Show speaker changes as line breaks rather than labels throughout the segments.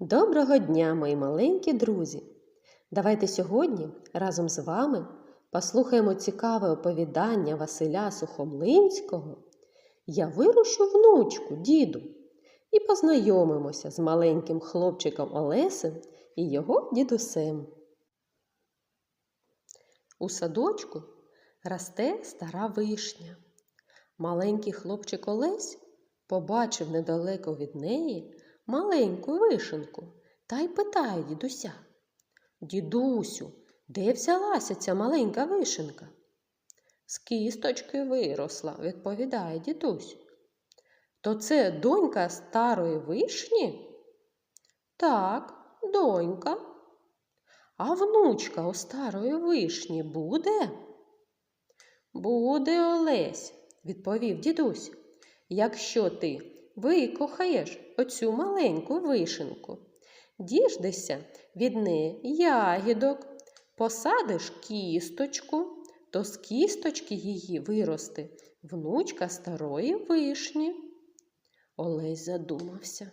Доброго дня, мої маленькі друзі! Давайте сьогодні разом з вами послухаємо цікаве оповідання Василя Сухомлинського Я вирощу внучку, діду, і познайомимося з маленьким хлопчиком Олесем і його дідусем. У садочку росте стара вишня. Маленький хлопчик Олесь побачив недалеко від неї маленьку вишенку та й питає дідуся. Дідусю, де взялася ця маленька вишенка? З кісточки виросла, відповідає дідусь. То це донька старої вишні? Так, донька. А внучка у старої вишні буде? Буде Олесь, відповів дідусь. Якщо ти викохаєш оцю маленьку вишенку, діждешся від неї ягідок, посадиш кісточку, то з кісточки її виросте внучка старої вишні. Олесь задумався.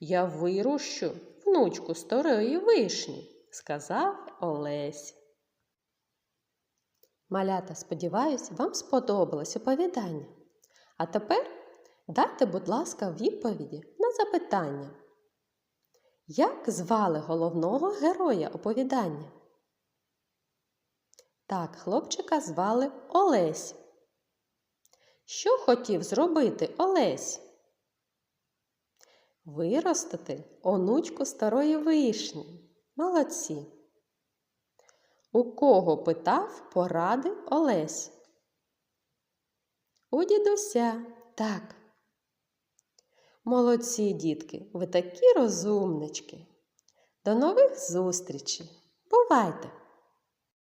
Я вирощу внучку старої вишні, сказав Олесь. Малята, сподіваюсь, вам сподобалось оповідання. А тепер дайте, будь ласка, відповіді на запитання. Як звали головного героя оповідання? Так, хлопчика звали Олесь. Що хотів зробити Олесь? Виростити онучку старої вишні. Молодці. У кого питав поради Олесь? У дідуся, так. Молодці, дітки, ви такі розумнички. До нових зустрічей. Бувайте!